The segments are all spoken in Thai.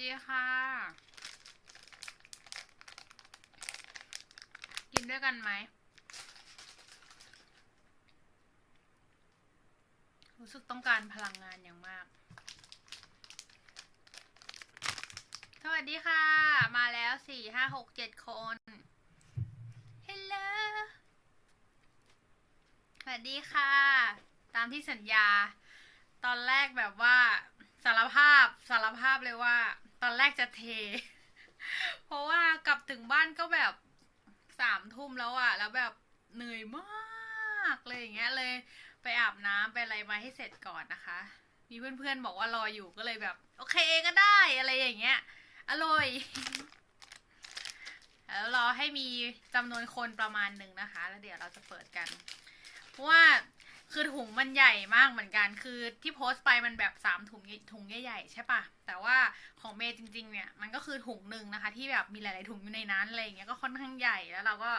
ดีค่ะ กินด้วยกันไหม รู้สึกต้องการพลังงานอย่างมาก สวัสดีค่ะ มาแล้วสี่ห้าหกเจ็ดคนฮัลโหลสวัสดีค่ะ ตามที่สัญญา ตอนแรกแบบว่าสารภาพสารภาพเลยว่า ตอนแรกจะเท เพราะว่ากลับถึงบ้านก็แบบสามทุ่มแล้วอะแล้วแบบเหนื่อยมากเลยอย่างเงี้ยเลย ไปอาบน้ำไปอะไรมาให้เสร็จก่อนนะคะ มีเพื่อนๆบอกว่ารออยู่ก็เลยแบบ โอเคก็ได้อะไรอย่างเงี้ย อร่อย แล้วรอให้มีจำนวนคนประมาณหนึ่งนะคะ แล้วเดี๋ยวเราจะเปิดกัน เพราะว่า คือถุงมันใหญ่มากเหมือนกัน คือที่โพสต์ไปมันแบบสามถุงถุงใหญ่ๆใช่ปะแต่ว่าของเมย์จริง ๆ เนี่ยมันก็คือถุงหนึ่งนะคะ ที่แบบมีหลาย ๆ ถุงอยู่ในนั้นอะไรอย่างเงี้ยก็ค่อนข้างใหญ่แล้วเราก็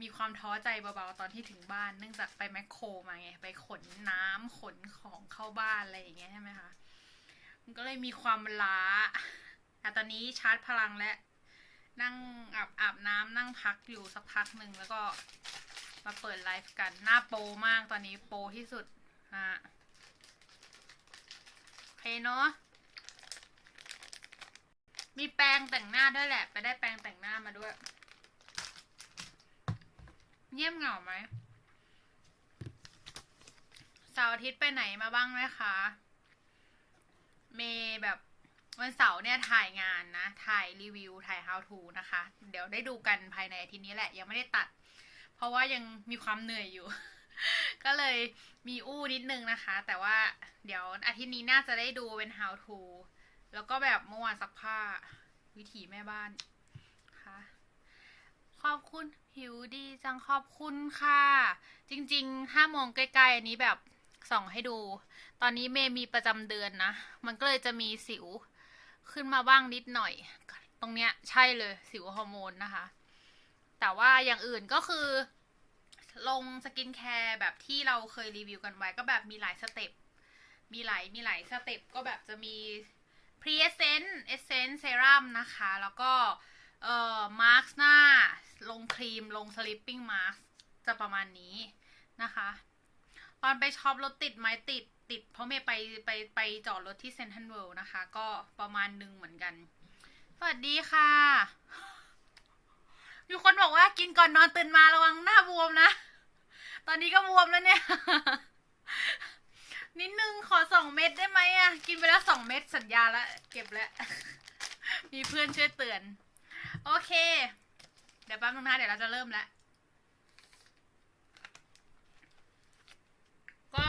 มีความท้อใจเบาๆตอนที่ถึงบ้าน เนื่องจากไปแมคโครมาไงไปขนน้ำขนของเข้าบ้านอะไรอย่างเงี้ยใช่ไหมคะมันก็เลยมีความล้าแต่ตอนนี้ชาร์จพลังและนั่งอาบอาบน้ำนั่งพักอยู่สักพักหนึ่งแล้วก็ มาเปิดไลฟ์กันหน้าโปรมากตอนนี้โปรที่สุดฮะโอเคเนาะมีแปรงแต่งหน้าด้วยแหละ ไปได้แปรงแต่งหน้ามาด้วย เยี่ยมเหงาไหมเสาร์อาทิตย์ไปไหนมาบ้างไหมคะ เมย์แบบวันเสาร์เนี่ยถ่ายงานนะ ถ่ายรีวิว ถ่าย how to นะคะ เดี๋ยวได้ดูกันภายในอาทิตย์นี้แหละ ยังไม่ได้ตัด เพราะว่ายังมีความเหนื่อยอยู่ ก็เลยมีอู้นิดนึงนะคะ แต่ว่าเดี๋ยวอาทิตย์นี้น่าจะได้ดูเป็น how to แล้วก็แบบเมื่อวานซักผ้าวิถีแม่บ้านค่ะ ขอบคุณหิวดีจังขอบคุณค่ะ จริงๆถ้ามองใกล้ๆอันนี้แบบส่องให้ดู ตอนนี้เมย์มีประจำเดือนนะ มันก็เลยจะมีสิวขึ้นมาบ้างนิดหน่อย ตรงเนี้ยใช่เลยสิวฮอร์โมนนะคะ แต่ว่าอย่างอื่นก็คือ ลงสกินแคร์แบบที่เราเคยรีวิวกันไว้ก็แบบมีหลายสเต็ป มีหลายมีหลายสเต็ปก็แบบจะมี p r e e s s e n c e Essence Serum นะคะ แล้วก็เอ่อมาร์กหน้า ลงครีมลง sleeping mask จะประมาณนี้นะคะ ตอนไปช็อปรถติดไหมติดติด เพราะเมย์ไปไปไปจอดรถที่เซนทัลเวิลด์นะคะ ก็ประมาณหนึ่งเหมือนกัน สวัสดีค่ะ มีคนบอกว่ากินก่อนนอนตื่นมาระวังหน้าบวมนะ ตอนนี้ก็บวมแล้วเนี่ย นิดนึงขอสองเม็ดได้ไหมอะ กินไปแล้วสองเม็ดสัญญาแล้วเก็บแล้ว มีเพื่อนช่วยเตือน โอเค เดี๋ยวแป๊บนึงนะเดี๋ยวเราจะเริ่มแล้ว ก็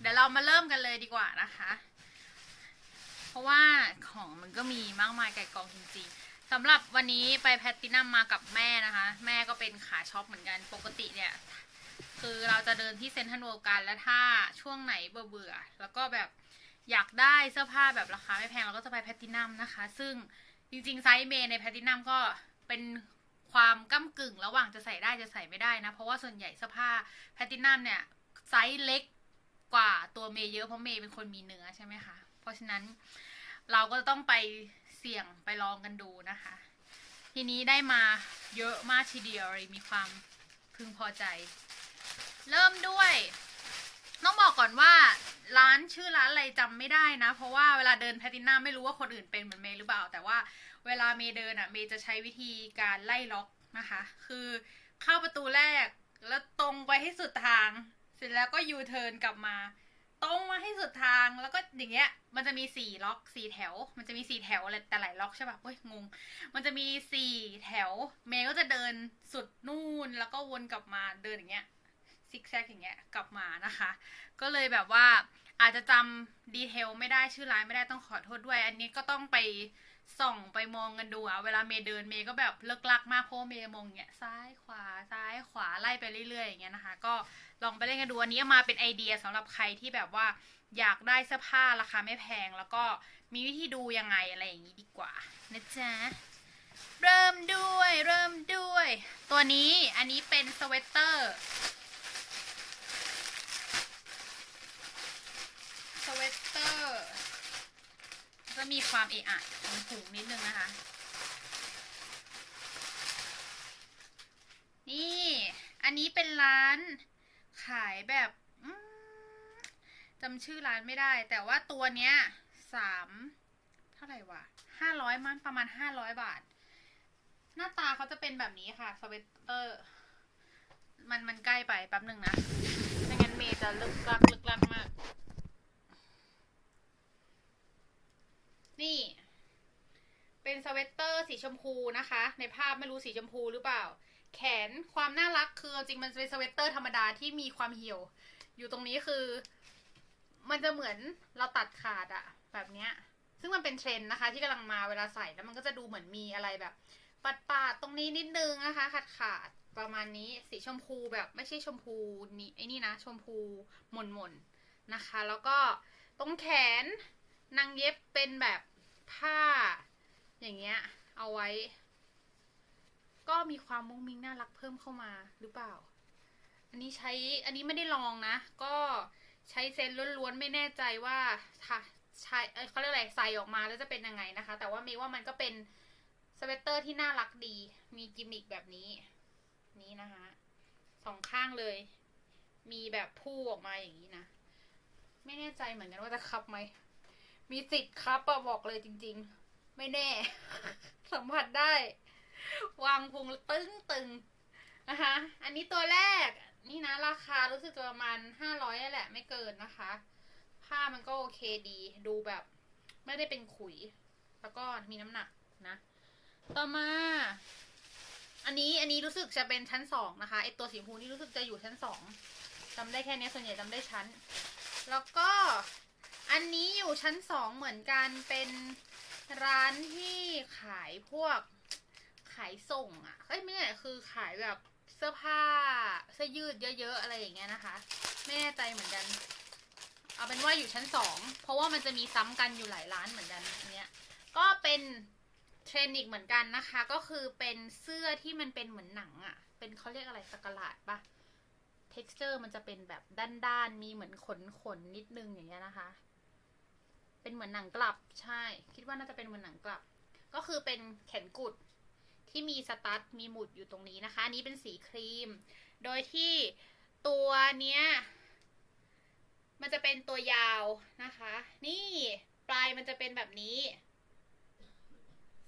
เดี๋ยวเรามาเริ่มกันเลยดีกว่านะคะ เพราะว่าของมันก็มีมากมายไก่กองจริงๆ สำหรับวันนี้ไปแพตตินัมมากับแม่นะคะ แม่ก็เป็นขาช็อปเหมือนกันปกติเนี่ย คือเราจะเดินที่เซ็นทรัลเวิลด์กันแล้วถ้าช่วงไหนเบื่อเบื่อแล้วก็แบบอยากได้เสื้อผ้าแบบราคาไม่แพงเราก็จะไปแพตตินัมนะคะ ซึ่งจริงๆไซส์เมย์ในแพตตินัมก็เป็นความก้ากึ่งระหว่างจะใส่ได้จะใส่ไม่ได้นะ เพราะว่าส่วนใหญ่เสื้อผ้าแพตตินัมเนี่ยไซส์เล็กกว่าตัวเมย์เยอะเพราะเมย์เป็นคนมีเนื้อใช่ไหมคะ เพราะฉะนั้นเราก็ต้องไป เสี่ยงไปลองกันดูนะคะ ทีนี้ได้มาเยอะมากทีเดียวเลยมีความพึงพอใจ เริ่มด้วยต้องบอกก่อนว่าร้านชื่อร้านอะไรจำไม่ได้นะ เพราะว่าเวลาเดินแพตินัมไม่รู้ว่าคนอื่นเป็นเหมือนเมย์หรือเปล่า แต่ว่าเวลาเมย์เดินอะเมย์จะใช้วิธีการไล่ล็อกนะคะ คือเข้าประตูแรกแล้วตรงไปให้สุดทาง เสร็จแล้วก็ยูเทิร์นกลับมา ตรงมาให้สุดทางแล้วก็อย่างเงี้ย มันจะมีสี่ล็อกสี่แถว มันจะมีสี่แถวอะไรแต่หลายล็อกใช่ป่ะเฮ้ยงง มันจะมีสี่แถว เมย์ก็จะเดินสุดนู่นแล้วก็วนกลับมาเดินอย่างเงี้ยซิกแซกอย่างเงี้ยกลับมานะคะ ก็เลยแบบว่าอาจจะจำดีเทลไม่ได้ชื่อร้านไม่ได้ต้องขอโทษด้วย อันนี้ก็ต้องไป ส่องไปมองกันดูอะเวลาเมย์เดินเมย์ก็แบบเลิกลักมากเพราะเมย์มองเงี้ยซ้ายขวาซ้ายขวาไล่ไปเรื่อยๆอย่างเงี้ยนะคะ ก็ลองไปเล่นกันดูอันนี้มาเป็นไอเดียสำหรับใครที่แบบว่าอยากได้เสื้อผ้าราคาไม่แพง แล้วก็มีวิธีดูยังไงอะไรอย่างนี้ดีกว่านะจ๊ะเริ่มด้วยเริ่มด้วย ตัวนี้อันนี้เป็นสเวตเตอร์สเวต เตอร์สจะมีความเอะอะของผงนิดนึงนะคะ นี่ อันนี้เป็นร้านขายแบบจำชื่อร้านไม่ได้ แต่ว่าตัวเนี้ยสามเท่าไหร่วะห้าร้อยมันประมาณห้าร้อยบาท หน้าตาเขาจะเป็นแบบนี้ค่ะสเวตเตอร์ มันมันใกล้ไปแป๊บหนึ่งนะไม่งั้นเมย์จะลึกลักลึกลักมาก นี่ เป็นสเวตเตอร์สีชมพูนะคะ ในภาพไม่รู้สีชมพูหรือเปล่า แขนความน่ารักคือจริงมันเป็นสเวตเตอร์ธรรมดาที่มีความเหี่ยว อยู่ตรงนี้คือ มันจะเหมือนเราตัดขาดอะแบบเนี้ย ซึ่งมันเป็นเทรนด์นะคะ ที่กำลังมาเวลาใส่แล้วมันก็จะดูเหมือนมีอะไรแบบปัดปาดตรงนี้นิดนึงนะคะขาดขาดประมาณนี้สีชมพูแบบไม่ใช่ชมพูนี่ไอ้นี่นะ ชมพูหม่นๆนนะคะ แล้วก็ตรงแขนนางเย็บเป็นแบบ ผ้า อย่างเงี้ย เอาไว้ ก็มีความมุ้งมิ้งน่ารักเพิ่มเข้ามาหรือเปล่า อันนี้ใช้อันนี้ไม่ได้ลองนะ ก็ใช้เซนล้วนๆไม่แน่ใจว่าใช้เขาเรียกอะไรใส่ออกมาแล้วจะเป็นยังไงนะคะ แต่ว่ามีว่ามันก็เป็นสเวตเตอร์ที่น่ารักดี มีกิมมิกแบบนี้ นี้นะคะสองข้างเลย มีแบบพู่ออกมาอย่างนี้นะ ไม่แน่ใจเหมือนกันว่าจะคับไหม มีสิทธิ์ครับอะบอกเลยจริง ๆ ไม่แน่ สัมผัสได้ วางพุงแล้วตึงตึงนะคะอันนี้ตัวแรก นี่นะ ราคารู้สึกประมาณห้าร้อยแหละ ไม่เกินนะคะ ผ้ามันก็โอเคดี ดูแบบ ไม่ได้เป็นขุย แล้วก็มีน้ำหนักนะ ต่อมา อันนี้อันนี้รู้สึกจะเป็นชั้นสองนะคะไอตัวสีชมพูนี่รู้สึกจะอยู่ชั้นสองจำได้แค่นี้ส่วนใหญ่จำได้ชั้น แล้วก็ อันนี้อยู่ชั้นสองเหมือนกันเป็นร้านที่ขายพวกขายส่งอะ่ะเอ้ยไม่ใช่คือขายแบบเสื้อผ้าเสื้อยืดเยอะๆอะไรอย่างเงี้ยนะคะไม่แน่ใจเหมือนกัน เอาเป็นว่าอยู่ชั้นสองเพราะว่ามันจะมีซ้ำกันอยู่หลายร้านเหมือนกันเนี้ยก็เป็นเทรนด์อีกเหมือนกันนะคะ ก็คือเป็นเสื้อที่มันเป็นเหมือนหนังอะ่ะ เป็นเขาเรียกอะไรสกลาดปะ texture มันจะเป็นแบบด้านๆ มีเหมือนขนขนๆนิดนึงอย่างเงี้ยนะคะ เป็นเหมือนหนังกลับใช่ คิดว่าน่าจะเป็นเหมือนหนังกลับ ก็คือเป็นแขนกุดที่มีสตั๊ดมีหมุดอยู่ตรงนี้นะคะอันนี้เป็นสีครีม โดยที่ตัวเนี้ย มันจะเป็นตัวยาวนะคะ นี่ปลายมันจะเป็นแบบนี้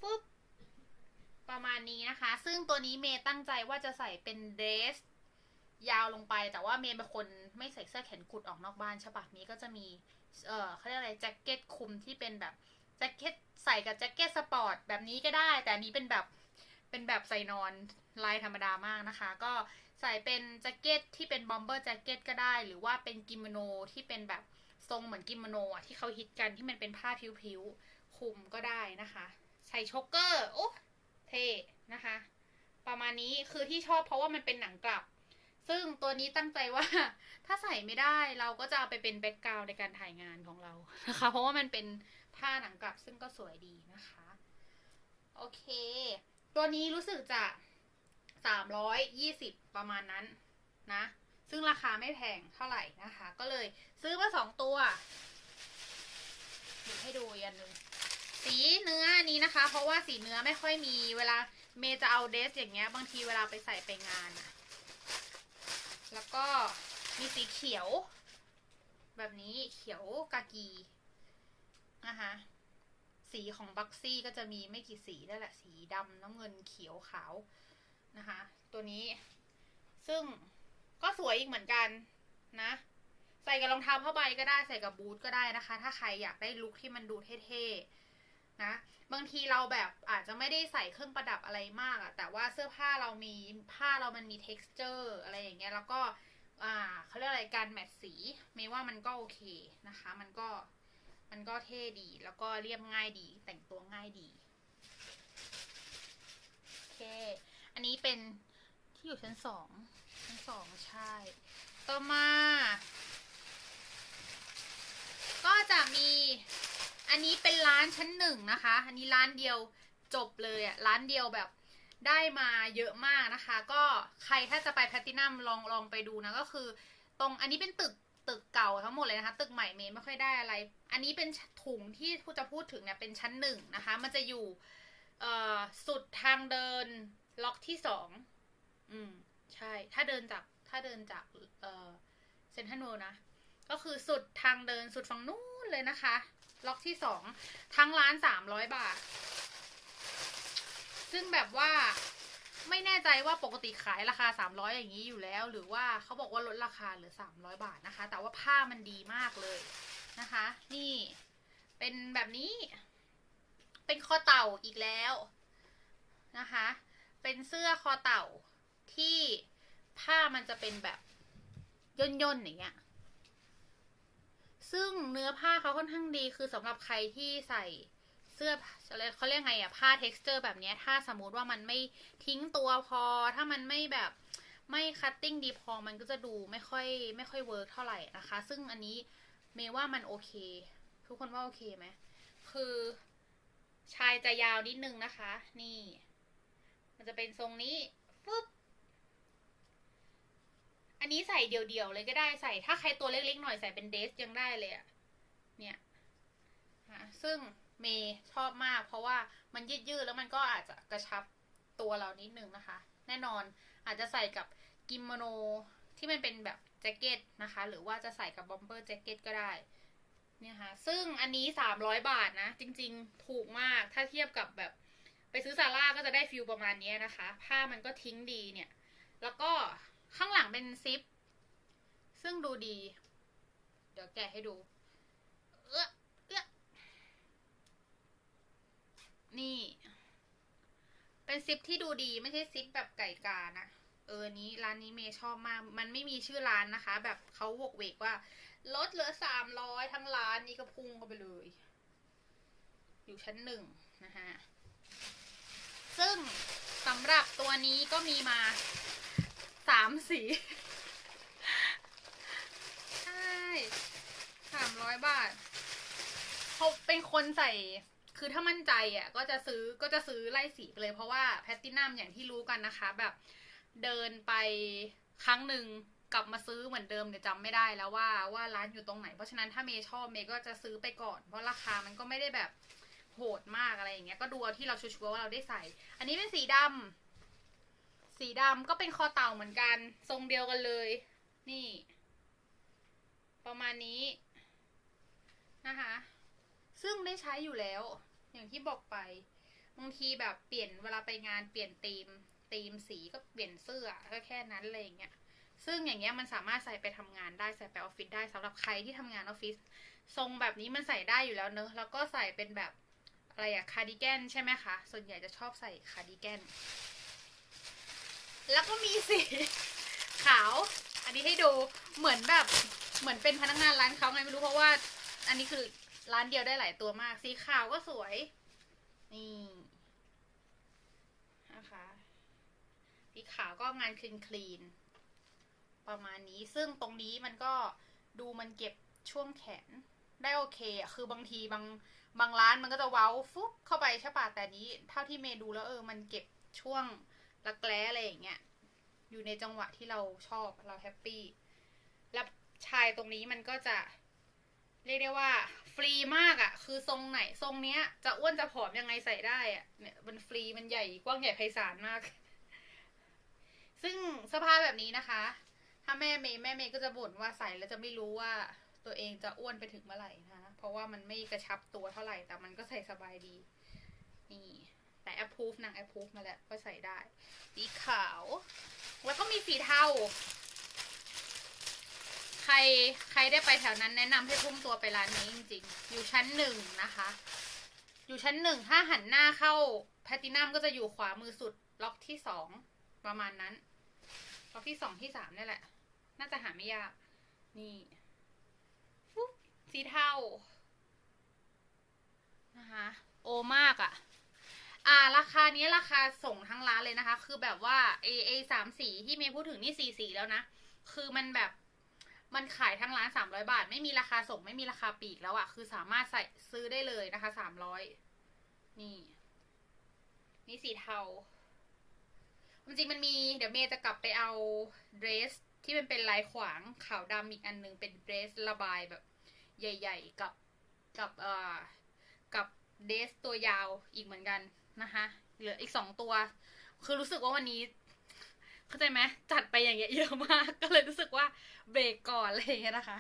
ฟึบประมาณนี้นะคะ ซึ่งตัวนี้เมย์ตั้งใจว่าจะใส่เป็นเดรสยาวลงไป แต่ว่าเมย์เป็นคนไม่ใส่เสื้อแขนกุดออกนอกบ้านใช่ปะเมย์ก็จะมี เออเขาเรียกอะไรแจ็คเก็ตคลุมที่เป็นแบบแจ็คเก็ตใส่กับแจ็คเก็ตสปอร์ตแบบนี้ก็ได้ แต่อันนี้เป็นแบบเป็นแบบใส่นอนลายธรรมดามากนะคะ ก็ใส่เป็นแจ็คเก็ตที่เป็นบอมเบอร์แจ็คเก็ตก็ได้ หรือว่าเป็นกิโมโนที่เป็นแบบทรงเหมือนกิโมโนอะที่เขาฮิตกันที่มันเป็นผ้าผิวๆคลุมก็ได้นะคะ ใส่ช็อกเกอร์โอ้เท่นะคะ ประมาณนี้คือที่ชอบเพราะว่ามันเป็นหนังกลับ ซึ่งตัวนี้ตั้งใจว่าถ้าใส่ไม่ได้เราก็จะเอาไปเป็นแบ็กกราวด์ในการถ่ายงานของเรานะคะ เพราะว่ามันเป็นผ้าหนังกลับซึ่งก็สวยดีนะคะ โอเค ตัวนี้รู้สึกจะสามร้อยยี่สิบประมาณนั้นนะ ซึ่งราคาไม่แพงเท่าไหร่นะคะ ก็เลยซื้อมาสองตัวหยิบให้ดูอันหนึ่งสีเนื้ออันนี้นะคะ เพราะว่าสีเนื้อไม่ค่อยมีเวลาเมย์จะเอาเดรสอย่างเงี้ย บางทีเวลาไปใส่ไปงานอะ แล้วก็มีสีเขียว แบบนี้เขียวกากีนะคะสีของบักซี่ก็จะมีไม่กี่สีนั่นแหละสีดำน้ำเงินเขียวขาวนะคะ ตัวนี้ ซึ่งก็สวยอีกเหมือนกันนะ ใส่กับรองเท้าผ้าใบก็ได้ใส่กับบูทก็ได้นะคะ ถ้าใครอยากได้ลุคที่มันดูเท่ๆ นะ บางทีเราแบบอาจจะไม่ได้ใส่เครื่องประดับอะไรมากอะแต่ว่าเสื้อผ้าเรามีผ้าเรามันมี texture อะไรอย่างเงี้ยแล้วก็อ่าเขาเรียกอะไรการแมทสีเมย์ว่ามันก็โอเคนะคะ มันก็มันก็เท่ดีแล้วก็เรียบง่ายดีแต่งตัวง่ายดีโอเค อันนี้เป็นที่อยู่ชั้นสองชั้นสองใช่ ต่อมา ก็จะมี อันนี้เป็นร้านชั้นหนึ่งนะคะ อันนี้ร้านเดียวจบเลยอะร้านเดียวแบบได้มาเยอะมากนะคะ ก็ใครถ้าจะไปแพลตินัมลองลองไปดูนะก็คือ ตรงอันนี้เป็นตึกตึกเก่าทั้งหมดเลยนะคะ ตึกใหม่เมย์ไม่ค่อยได้อะไร อันนี้เป็นถุงที่ผู้จะพูดถึงเนี่ยเป็นชั้นหนึ่งนะคะ มันจะอยู่สุดทางเดินล็อกที่สอง อืม ใช่ ถ้าเดินจากถ้าเดินจากเอ่อเซนทรัลเวิลด์นะ ก็คือสุดทางเดินสุดฝั่งนู้นเลยนะคะ ล็อกที่สองทั้งร้านสามร้อยบาท ซึ่งแบบว่าไม่แน่ใจว่าปกติขายราคา 300 อย่างนี้อยู่แล้ว หรือว่าเขาบอกว่าลดราคาเหลือ 300 บาทนะคะ แต่ว่าผ้ามันดีมากเลยนะคะ นี่เป็นแบบนี้ เป็นคอเต่าอีกแล้วนะคะ เป็นเสื้อคอเต่าที่ผ้ามันจะเป็นแบบย่นๆอย่างเงี้ย ซึ่งเนื้อผ้าเขาค่อนข้างดีคือสำหรับใครที่ใส่เสื้อเขาเรียกไงอะผ้า t e x t อร์แบบนี้ถ้าสมมติว่ามันไม่ทิ้งตัวพอ ถ้ามันไม่แบบไม่คัตติ้งดีพอมันก็จะดูไม่ค่อยไม่ค่อยเวิร์กเท่าไหร่นะคะ ซึ่งอันนี้เมย์ว่ามันโอเค ทุกคนว่าโอเคไหมคือชายจะยาวนิดนึงนะคะ นี่ มันจะเป็นทรงนี้ฟึบ อันนี้ใส่เดี่ยวๆเลยก็ได้ใส่ถ้าใครตัวเล็กๆหน่อยใส่เป็นเดรสยังได้เลยอะเนี่ยอะซึ่งเมย์ชอบมาก เพราะว่ามันยืดๆแล้วมันก็อาจจะกระชับตัวเรานิดนึงนะคะ แน่นอนอาจจะใส่กับกิโมโนที่มันเป็นแบบแจ็คเก็ตนะคะ หรือว่าจะใส่กับบอมเบอร์แจ็คเก็ตก็ได้เนี่ยค่ะซึ่งอันนี้สามร้อยบาทนะ จริงๆ ถูกมากถ้าเทียบกับแบบ ไปซื้อซาร่าก็จะได้ฟิลประมาณนี้นะคะ ผ้ามันก็ทิ้งดีเนี่ย แล้วก็ ข้างหลังเป็นซิป ซึ่งดูดี เดี๋ยวแกะให้ดู เออเออนี่ เป็นซิปที่ดูดีไม่ใช่ซิปแบบไก่กานะเออนี้ร้านนี้เมย์ชอบมาก มันไม่มีชื่อร้านนะคะ แบบเขาวกเวกว่าลดเหลือสามร้อยทั้งร้านนี้ก็พุ่งเข้าไปเลย อยู่ชั้นหนึ่งนะฮะซึ่งสำหรับตัวนี้ก็มีมาามสีใช่สามร้อยบาทเขาเป็นคนใส่คือถ้ามั่นใจอะก็จะซื้อก็จะซื้อไล่สีไปเลยเพราะว่าแพตตินัมอย่างที่รู้กันนะคะ แบบเดินไปครั้งหนึ่งกลับมาซื้อเหมือนเดิมเนี่ยจำไม่ได้แล้วว่าว่าร้านอยู่ตรงไหน เพราะฉะนั้นถ้าเมย์ชอบเมย์ก็จะซื้อไปก่อน เพราะราคามันก็ไม่ได้แบบโหดมากอะไรอย่างเงี้ยก็ดูเอาที่เราชัวร์ๆว่าเราได้ใส่ อันนี้เป็นสีดำ สีดำก็เป็นคอเต่าเหมือนกัน ทรงเดียวกันเลย นี่ ประมาณนี้นะคะ ซึ่งได้ใช้อยู่แล้ว อย่างที่บอกไป บางทีแบบเปลี่ยนเวลาไปงานเปลี่ยนธีมธีมสีก็เปลี่ยนเสื้อก็แค่นั้นเลยอย่างเงี้ย ซึ่งอย่างเงี้ยมันสามารถใส่ไปทำงานได้ใส่ไปออฟฟิศได้สำหรับใครที่ทำงานออฟฟิศทรงแบบนี้มันใส่ได้อยู่แล้วเนอะแล้วก็ใส่เป็นแบบอะไรอะคาร์ดิแกนใช่ไหมคะ ส่วนใหญ่จะชอบใส่คาร์ดิแกน แล้วก็มีสีขาว อันนี้ให้ดูเหมือนแบบเหมือนเป็นพนักงานร้านเขาไงไม่รู้เพราะว่า อันนี้คือร้านเดียวได้หลายตัวมาก สีขาวก็สวย นี่นะคะสีขาวก็งานคลีนคลีนประมาณนี้ซึ่งตรงนี้มันก็ดูมันเก็บช่วงแขนได้โอเคอะคือบางทีบางบางร้านมันก็จะเว้าฟุบเข้าไปใช่ป่ะแต่นี้ เท่าที่เมย์ดูแล้วเออ มันเก็บช่วง รักแร้อะไรอย่างเงี้ย อยู่ในจังหวะที่เราชอบเราแฮปปี้แล้วชายตรงนี้มันก็จะเรียกได้ว่า ฟรีมากอะ่ะ คือทรงไหนทรงเนี้ย จะอ้วนจะผอมยังไงใส่ได้อะ่ะเนี่ยมันฟรีมันใหญ่กว้างใหญ่ไพศาลมาก ซึ่งเสื้อผ้าแบบนี้นะคะ ถ้าแม่เมย์แม่เมย์ก็จะบ่นว่าใส่แล้วจะไม่รู้ว่าตัวเองจะอ้วนไปถึงเมื่อไหร่นะคะเพราะว่ามันไม่กระชับตัวเท่าไหร่แต่มันก็ใส่สบายดี นี่ แต่ approve นาง approve มาแล้วก็ใส่ได้ สีขาว แล้วก็มีสีเทา ใครใครได้ไปแถวนั้นแนะนำให้พุ่งตัวไปร้านนี้จริงๆ อยู่ชั้นหนึ่งนะคะ อยู่ชั้นหนึ่งถ้าหันหน้าเข้าแพตตินัมก็จะอยู่ขวามือสุดล็อกที่สองประมาณนั้น ล็อกที่สองที่สามนี่แหละ น่าจะหาไม่ยาก นี่ฟุ๊บสีเทานะคะ โอม่า นี้ราคาส่งทั้งร้านเลยนะคะ คือแบบว่าเอเอสามสีที่เมย์พูดถึงนี่สี่สีแล้วนะ คือมันแบบมันขายทั้งร้านสามร้อยบาท ไม่มีราคาส่งไม่มีราคาปีกแล้วอะคือสามารถใส่ซื้อได้เลยนะคะสามร้อยนี่ นี่สีเทาจริงมันมีเดี๋ยวเมย์จะกลับไปเอาเดรสที่มันเป็นลายขวางขาวดำอีกอันหนึงเป็นเดรสระบายแบบ ใหญ่ ๆ กับกับเอ่อกับเดรสตัวยาวอีกเหมือนกันนะคะ เหลืออีกสองตัว คือรู้สึกว่าวันนี้เข้าใจไหมจัดไปอย่างเงี้ยเยอะมากก็เลยรู้สึกว่าเบรกก่อนอะไรอย่างเงี้ยนะคะ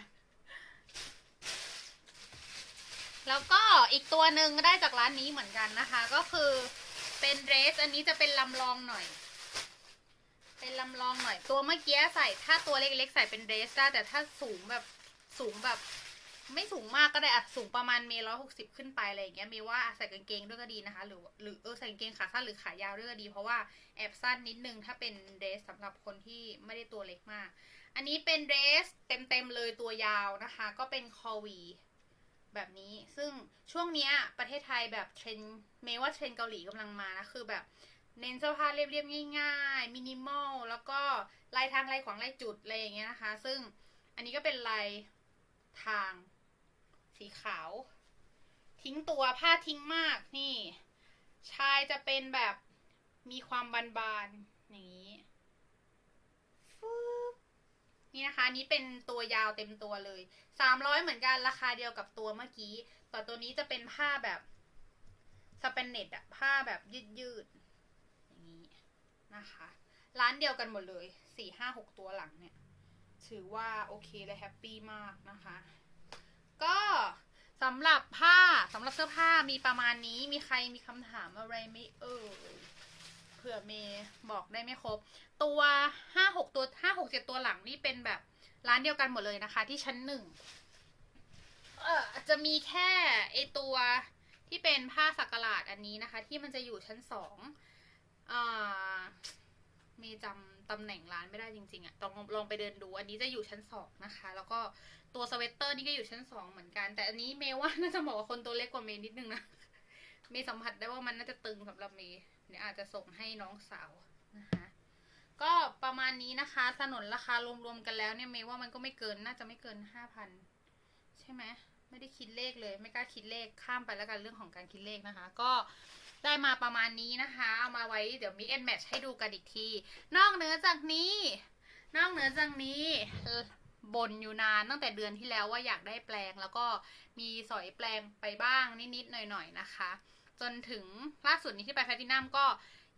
แล้วก็อีกตัวหนึ่งได้จากร้านนี้เหมือนกันนะคะ ก็คือเป็นเดรสอันนี้จะเป็นลำลองหน่อย เป็นลำลองหน่อย ตัวเมื่อกี้ใส่ถ้าตัวเล็กๆใส่เป็นเดรสได้แต่ถ้าสูงแบบสูงแบบ ไม่สูงมากก็ได้อะสูงประมาณเมร้อยหกสิบขึ้นไปอะไรอย่างเงี้ยเมว่าใส่กางเกงด้วยก็ดีนะคะ หรือหรือเออใส่กางเกงขาสั้นหรือขายาวด้วยก็ดี เพราะว่าแอบสั้นนิดนึงถ้าเป็นเดรสสำหรับคนที่ไม่ได้ตัวเล็กมาก อันนี้เป็นเดรสเต็มๆเลยตัวยาวนะคะ ก็เป็นคอวีแบบนี้ซึ่งช่วงเนี้ยประเทศไทยแบบเทรนเมย์ว่าเทรนเกาหลีกำลังมานะคือแบบเน้นเสื้อผ้าเรียบๆง่ายๆมินิมอลแล้วก็ลายทางลายขวางลายจุดอะไรอย่างเงี้ยนะคะ ซึ่งอันนี้ก็เป็นลายทาง สีขาว ทิ้งตัวผ้าทิ้งมากนี่ ชายจะเป็นแบบมีความบานๆอย่างนี้ฟึบนี่นะคะอันนี้เป็นตัวยาวเต็มตัวเลยสามร้อยเหมือนกันราคาเดียวกับตัวเมื่อกี้แต่ตัวนี้จะเป็นผ้าแบบสเปนเน็ตอะผ้าแบบยืดยืดๆอย่างนี้นะคะ ร้านเดียวกันหมดเลยสี่ห้าหกตัวหลังเนี่ย ถือว่าโอเคและแฮปปี้มากนะคะ ก็สำหรับผ้าสำหรับเสื้อผ้ามีประมาณนี้มีใครมีคำถามอะไรไหมเอ่ยเผื่อเมย์บอกได้ไม่ครบ ตัวห้าหกตัวห้าหกเจ็ดตัวหลังนี่เป็นแบบร้านเดียวกันหมดเลยนะคะ ที่ชั้นหนึ่งเออจะมีแค่ไอตัวที่เป็นผ้าสักหลาดอันนี้นะคะ ที่มันจะอยู่ชั้นสองอ่าเมย์จำ ตำแหน่งร้านไม่ได้จริงๆอะต้องลองไปเดินดู อันนี้จะอยู่ชั้นสองนะคะ แล้วก็ตัวสเวตเตอร์นี่ก็อยู่ชั้นสองเหมือนกัน แต่อันนี้เมย์ว่าน่าจะเหมาะกับคนตัวเล็กกว่าเมย์นิดนึงนะ เมย์สัมผัสได้ว่ามันน่าจะตึงสำหรับเมย์เดี๋ยวอาจจะส่งให้น้องสาวนะคะ ก็ประมาณนี้นะคะสนนราคารวมๆกันแล้วเนี่ยเมย์ว่ามันก็ไม่เกิน น่าจะไม่เกินห้าพันใช่ไหมไม่ได้คิดเลขเลย ไม่กล้าคิดเลขข้ามไปแล้วกันเรื่องของการคิดเลขนะคะ ก็ ได้มาประมาณนี้นะคะ เอามาไว้เดี๋ยวมีเอ็นแมทให้ดูกันอีกที นอกเหนือจากนี้ นอกเหนือจากนี้บ่นอยู่นานตั้งแต่เดือนที่แล้วว่าอยากได้แปลง แล้วก็มีสอยแปลงไปบ้างนิดๆหน่อยๆนะคะ จนถึงล่าสุดนี้ที่ไปแพลตินัมก็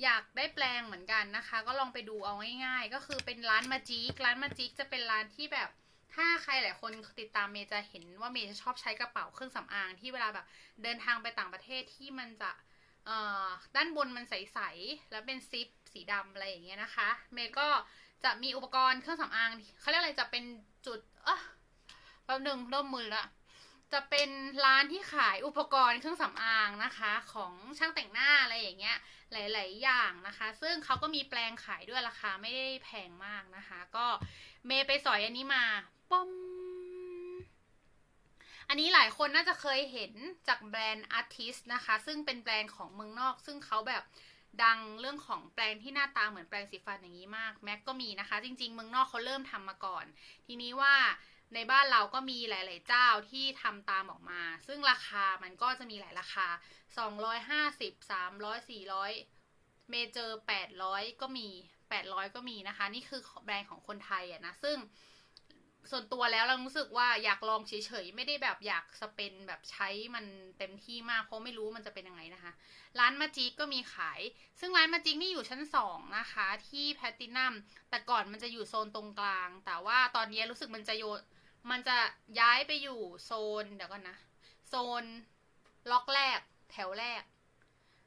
อยากได้แปลงเหมือนกันนะคะ ก็ลองไปดูเอาง่ายๆ ก็คือเป็นร้านมาจิกร้านมาจิกจะเป็นร้านที่แบบถ้าใครหลายคนติดตามเมย์จะเห็นว่าเมย์จะชอบใช้กระเป๋าเครื่องสำอางที่เวลาแบบเดินทางไปต่างประเทศที่มันจะ ด้านบนมันใสๆ แล้วเป็นซิปสีดำอะไรอย่างเงี้ยนะคะ เมย์ก็จะมีอุปกรณ์เครื่องสำอางเขาเรียกอะไรจะเป็นจุดเอะแป๊บหนึ่งเริ่มมือละจะเป็นร้านที่ขายอุปกรณ์เครื่องสำอางนะคะ ของช่างแต่งหน้าอะไรอย่างเงี้ย หลาย ๆ อย่างนะคะ ซึ่งเขาก็มีแปลงขายด้วยราคาไม่ได้แพงมากนะคะ ก็เมย์ไปสอยอันนี้มาป้อม อันนี้หลายคนน่าจะเคยเห็นจากแบรนด์ Artist นะคะ ซึ่งเป็นแบรนด์ของเมืองนอก ซึ่งเขาแบบดังเรื่องของแปรงที่หน้าตาเหมือนแปรงสีฟันอย่างนี้มากแม็กก็มีนะคะ จริง ๆ เมืองนอกเขาเริ่มทำมาก่อน ทีนี้ว่าในบ้านเราก็มีหลาย ๆ เจ้าที่ทำตามออกมา ซึ่งราคามันก็จะมีหลายราคา 250 300 400 เมเจอร์ 800 ก็มี 800 ก็มีนะคะ นี่คือแบรนด์ของคนไทยอะนะ ซึ่ง ส่วนตัวแล้วเรารู้สึกว่าอยากลองเฉยๆ ไม่ได้แบบอยากสเปนแบบใช้มันเต็มที่มาก เพราะไม่รู้มันจะเป็นยังไงนะคะ ร้านมาจิกก็มีขาย ซึ่งร้านมาจิกนี่อยู่ชั้นสองนะคะ ที่แพลตินัมแต่ก่อนมันจะอยู่โซนตรงกลาง แต่ว่าตอนนี้รู้สึกมันจะโยมันจะย้ายไปอยู่โซนเดี๋ยวก่อนนะ โซนล็อกแรก แถวแรก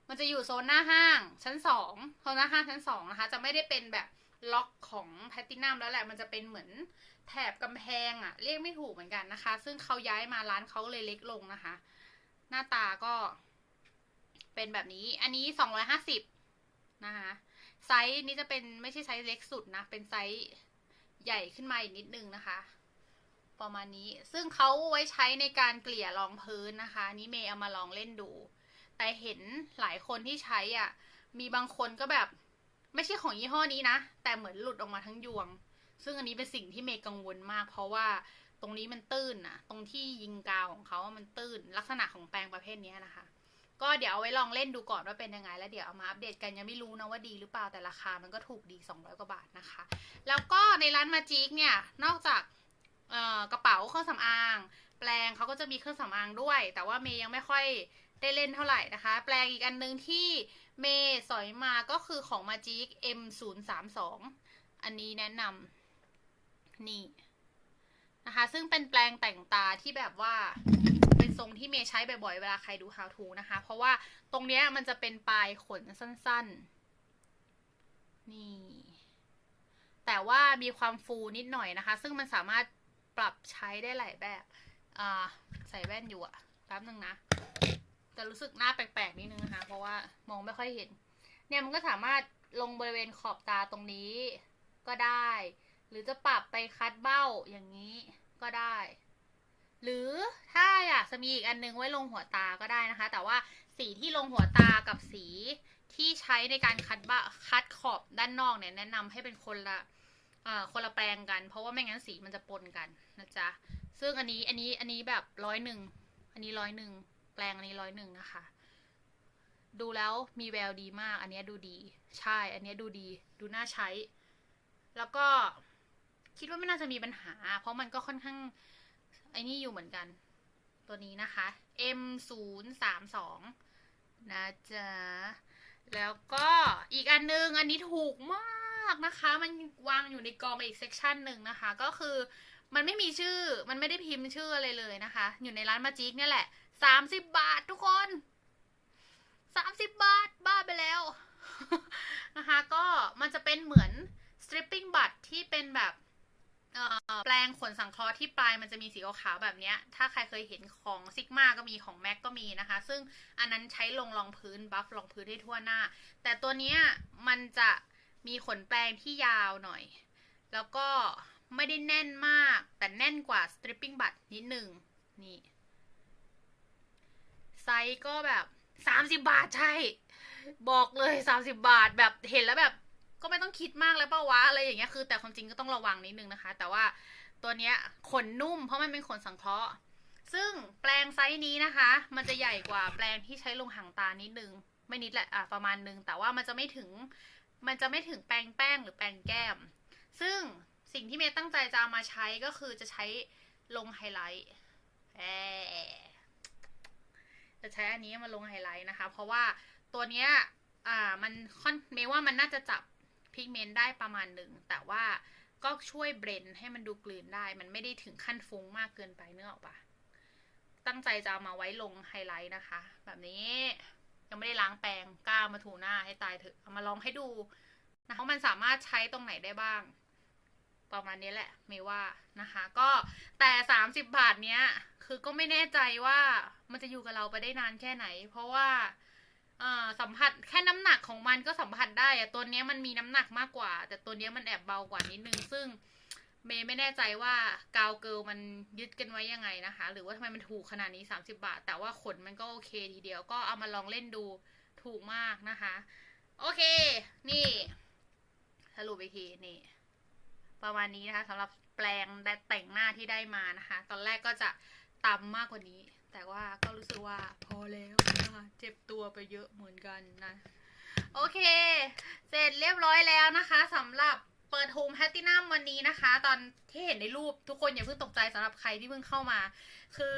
มันจะอยู่โซนหน้าห้าง ชั้นสองโซนหน้าห้างชั้นสองนะคะ จะไม่ได้เป็นแบบล็อกของแพลตินัมแล้วแหละมันจะเป็นเหมือน แถบกำแพงอะเรียกไม่ถูกเหมือนกันนะคะ ซึ่งเขาย้ายมาร้านเขาเลยเล็กลงนะคะ หน้าตาก็ เป็นแบบนี้ อันนี้สองร้อยห้าสิบนะคะ ไซส์นี้จะเป็นไม่ใช่ไซส์เล็กสุดนะ เป็นไซส์ใหญ่ขึ้นมาอีกนิดนึงนะคะ ประมาณนี้ ซึ่งเขาไว้ใช้ในการเกลี่ยรองพื้นนะคะ นี่เมย์เอามาลองเล่นดู แต่เห็นหลายคนที่ใช้อะ มีบางคนก็แบบ ไม่ใช่ของยี่ห้อนี้นะ แต่เหมือนหลุดออกมาทั้งยวง ซึ่งอันนี้เป็นสิ่งที่เมย์กังวลมาก เพราะว่าตรงนี้มันตื้นนะตรงที่ยิงกาวของเขามันตื้น ลักษณะของแปรงประเภทนี้นะคะ ก็เดี๋ยวเอาไว้ลองเล่นดูก่อนว่าเป็นยังไง แล้วเดี๋ยวเอามาอัปเดตกันยังไม่รู้นะว่าดีหรือเปล่าแต่ราคามันก็ถูกดี 200 กว่าบาทนะคะ แล้วก็ในร้านมาจิกเนี่ยนอกจากกระเป๋าเครื่องสำอาง แปลงเขาก็จะมีเครื่องสำอางด้วย แต่ว่าเมย์ยังไม่ค่อยได้เล่นเท่าไหร่นะคะ แปลงอีกอันนึงที่เมย์สอยมาก็คือของมาจิก M032 อันนี้แนะนำ นี่นะคะ ซึ่งเป็นแปลงแต่งตาที่แบบว่าเป็นทรงที่เมย์ใช้บ่อยๆ เวลาใครดู how to นะคะ เพราะว่าตรงเนี้ยมันจะเป็นปลายขนสั้นๆ นี่ แต่ว่ามีความฟูนิดหน่อยนะคะ ซึ่งมันสามารถปรับใช้ได้หลายแบบอ่าใส่แว่นอยู่อะแป๊บนึงนะ แต่รู้สึกหน้าแปลกๆนิดนึงนะคะ เพราะว่ามองไม่ค่อยเห็น เนี่ยมันก็สามารถลงบริเวณขอบตาตรงนี้ก็ได้ หรือจะปรับไปคัดเบ้าอย่างนี้ก็ได้ หรือถ้าอยากจะมีอีกอันนึงไว้ลงหัวตาก็ได้นะคะ แต่ว่าสีที่ลงหัวตากับสีที่ใช้ในการคัดบ้าคัดขอบด้านนอกเนี่ยแนะนำให้เป็นคนละคนละแปลงกัน เพราะว่าไม่งั้นสีมันจะปนกันนะจ๊ะซึ่งอันนี้อันนี้อันนี้แบบร้อยหนึ่งอันนี้ร้อยหนึ่งแปลงอันนี้ร้อยหนึ่งนะคะ ดูแล้วมีแววดีมาก อันนี้ดูดี ใช่ อันนี้ดูดี ดูน่าใช้ แล้วก็ คิดว่าไม่น่าจะมีปัญหา เพราะมันก็ค่อนข้าง ไอ้นี่อยู่เหมือนกัน ตัวนี้นะคะ M 0 3 2นะจ๊ะ แล้วก็อีกอันนึง อันนี้ถูกมากนะคะ มันวางอยู่ในกองอีกเซกชันหนึ่งนะคะ ก็คือมันไม่มีชื่อ มันไม่ได้พิมพ์ชื่ออะไรเลยนะคะ อยู่ในร้านมาจิกเนี่ยแหละสามสิบบาททุกคนสามสิบบาท บ้าไปแล้ว นะคะ ก็มันจะเป็นเหมือน stripping บัตรที่เป็นแบบ แปลงขนสังเคราะห์ที่ปลายมันจะมีสีขาวๆแบบนี้ ถ้าใครเคยเห็นของซิกมาก็มีของแม็กก็มีนะคะ ซึ่งอันนั้นใช้ลงรองพื้นบัฟรองพื้นให้ทั่วหน้า แต่ตัวนี้มันจะมีขนแปลงที่ยาวหน่อย แล้วก็ไม่ได้แน่นมาก แต่แน่นกว่า stripping บัตนิดหนึ่งนี่ไซส์ก็แบบสามสิบาทใช่ บอกเลยสามสิบาทแบบเห็นแล้วแบบ ก็ไม่ต้องคิดมากแล้วเปล่าวะอะไรอย่างเงี้ยคือ แต่ความจริงก็ต้องระวังนิดนึงนะคะ แต่ว่าตัวเนี้ยขนนุ่มเพราะมันเป็นขนสังเคราะห์ ซึ่งแปลงไซส์นี้นะคะ มันจะใหญ่กว่าแปลงที่ใช้ลงหางตานิดนึง ไม่นิดแหละอะประมาณนึง แต่ว่ามันจะไม่ถึง มันจะไม่ถึงแปรงแป้งหรือแปรงแก้ม ซึ่งสิ่งที่เมย์ตั้งใจจะมาใช้ก็คือจะใช้ลงไฮไลท์แหมจะใช้อันนี้มาลงไฮไลท์นะคะ เพราะว่าตัวเนี้ย อ่า มันค่อนเมย์ว่ามันน่าจะจับ พิกเมนต์ได้ประมาณหนึ่ง แต่ว่าก็ช่วยเบรนให้มันดูกลืนได้ มันไม่ได้ถึงขั้นฟุ้งมากเกินไปเนื้อออกปะตั้งใจจะเอามาไว้ลงไฮไลท์นะคะ แบบนี้ยังไม่ได้ล้างแปรงกล้ามาถูหน้าให้ตายเถอะเอามาลองให้ดูนะคะว่ามันสามารถใช้ตรงไหนได้บ้าง ประมาณนี้แหละเมย์ว่านะคะ ก็แต่สามสิบบาทเนี้ย คือก็ไม่แน่ใจว่ามันจะอยู่กับเราไปได้นานแค่ไหน เพราะว่า สัมผัสแค่น้ำหนักของมันก็สัมผัสได้อะตัวนี้มันมีน้ำหนักมากกว่า แต่ตัวนี้มันแอบเบากว่านิดนึง ซึ่งเมย์ไม่แน่ใจว่ากาวเกิลมันยึดกันไว้ยังไงนะคะ หรือว่าทำไมมันถูกขนาดนี้ 30 บาท แต่ว่าขนมันก็โอเคทีเดียว ก็เอามาลองเล่นดูถูกมากนะคะ โอเค นี่สรุปอีกทีนี่ ประมาณนี้นะคะสำหรับแปลงแต่งหน้าที่ได้มานะคะ ตอนแรกก็จะตำมากกว่านี้ แต่ว่าก็รู้สึกว่าพอแล้วนะคะเจ็บตัวไปเยอะเหมือนกันนะ โอเค เสร็จเรียบร้อยแล้วนะคะสำหรับเปิดโฮมแพตตินัมวันนี้นะคะ ตอนที่เห็นในรูปทุกคนอย่าเพิ่งตกใจสำหรับใครที่เพิ่งเข้ามา คือ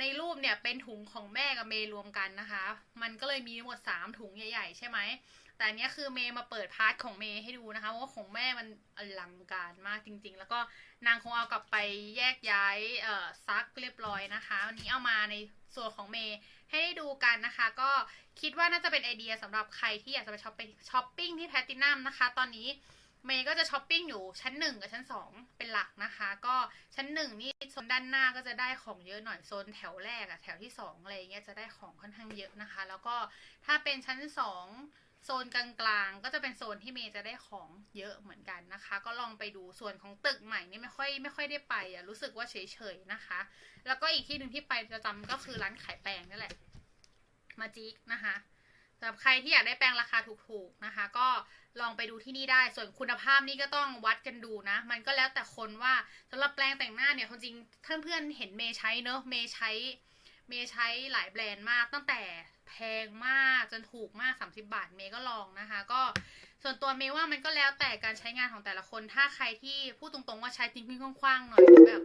ในรูปเนี่ยเป็นถุงของแม่กับเมย์รวมกันนะคะ มันก็เลยมีทั้งหมดสามถุงใหญ่ ๆ ใช่ไหม แต่อันเนี้ยคือเมย์มาเปิดพาร์ทของเมย์ให้ดูนะคะเพราะว่าของแม่มันอลังการมากจริง ๆ แล้วก็นางคงเอากลับไปแยกย้ายเอ่อซักเรียบร้อยนะคะ วันนี้เอามาในส่วนของเมย์ให้ได้ดูกันนะคะ ก็คิดว่าน่าจะเป็นไอเดียสำหรับใครที่อยากจะไปช้อปปิ้งช้อปปิ้งที่แพลตินัมนะคะ ตอนนี้เมย์ก็จะช้อปปิ้งอยู่ชั้นหนึ่งกับชั้นสองเป็นหลักนะคะ ก็ชั้นหนึ่งนี่โซนด้านหน้าก็จะได้ของเยอะหน่อยโซนแถวแรกอะแถวที่สองอะไรเงี้ยจะได้ของค่อนข้างเยอะนะคะ แล้วก็ถ้าเป็นชั้นสอง โซนกลางๆ ก็จะเป็นโซนที่เมย์จะได้ของเยอะเหมือนกันนะคะ ก็ลองไปดูส่วนของตึกใหม่นี่ไม่ค่อยไม่ค่อยได้ไปอะรู้สึกว่าเฉยๆนะคะ แล้วก็อีกที่หนึ่งที่ไปประจำก็คือร้านขายแปรงนั่นแหละ มาจิกนะคะสำหรับใครที่อยากได้แปรงราคาถูกๆนะคะ ก็ลองไปดูที่นี่ได้ ส่วนคุณภาพนี่ก็ต้องวัดกันดูนะ มันก็แล้วแต่คนว่าสำหรับแปรงแต่งหน้าเนี่ยความจริงเพื่อนๆเห็นเมย์ใช้เนอะเมย์ใช้ เมย์ใช้หลายแบรนด์มากตั้งแต่แพงมากจนถูกมาก 30 บาทเมย์ก็ลองนะคะ ก็ส่วนตัวเมย์ว่ามันก็แล้วแต่การใช้งานของแต่ละคน ถ้าใครที่พูดตรงๆว่าใช้ทิ้งๆคว้างๆหน่อยแบบ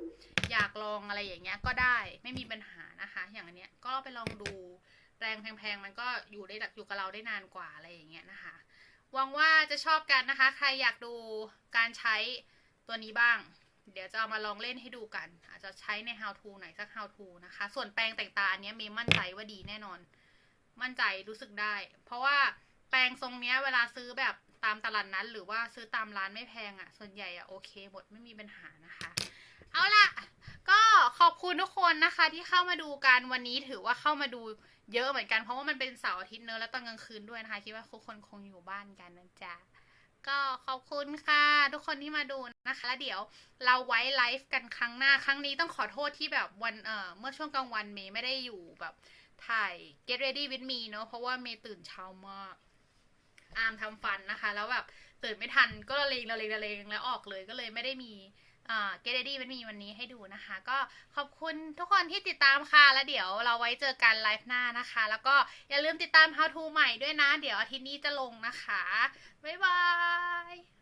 อยากลองอะไรอย่างเงี้ยก็ได้ไม่มีปัญหานะคะ อย่างอันเนี้ยก็ไปลองดูแปรงแพงๆมันก็อยู่ได้อยู่กับเราได้นานกว่าอะไรอย่างเงี้ยนะคะหวังว่าจะชอบกันนะคะ ใครอยากดูการใช้ตัวนี้บ้าง เดี๋ยวจะเอามาลองเล่นให้ดูกัน อาจจะใช้ใน how to ไหนสัก how to นะคะ ส่วนแปรงแต่งตาอันนี้เมย์มั่นใจว่าดีแน่นอน มั่นใจรู้สึกได้ เพราะว่าแปรงทรงเนี้ยเวลาซื้อแบบตามตลาดนั้น หรือว่าซื้อตามร้านไม่แพงอะ่ะ ส่วนใหญ่อะ่ะโอเคหมดไม่มีปัญหานะคะ เอาล่ะ ก็ขอบคุณทุกคนนะคะที่เข้ามาดูกันวันนี้ถือว่าเข้ามาดูเยอะเหมือนกันเพราะว่ามันเป็นเสาร์อาทิตย์เนอะแล้วตอนกลางคืนด้วยนะคะ คิดว่าทุกคนคงอยู่บ้านกันนะจ๊ะ ก็ขอบคุณค่ะ ทุกคนที่มาดูนะคะ แล้วเดี๋ยวเราไว้ไลฟ์กันครั้งหน้า ครั้งนี้ต้องขอโทษที่แบบวันเอ่อเมื่อช่วงกลางวันเมย์ไม่ได้อยู่แบบถ่าย get ready with me เนอะเพราะว่าเมย์ตื่นเช้ามาก อามทำฟันนะคะ แล้วแบบตื่นไม่ทันก็ละเลงละเลงละเลงแล้วออกเลยก็เลยไม่ได้มี เกดดี้มันมีวันนี้ให้ดูนะคะ ก็ขอบคุณทุกคนที่ติดตามค่ะ แล้วเดี๋ยวเราไว้เจอกันไลฟ์หน้านะคะ แล้วก็อย่าลืมติดตาม how to ใหม่ด้วยนะ เดี๋ยวอาทิตย์นี้จะลงนะคะ บ๊ายบาย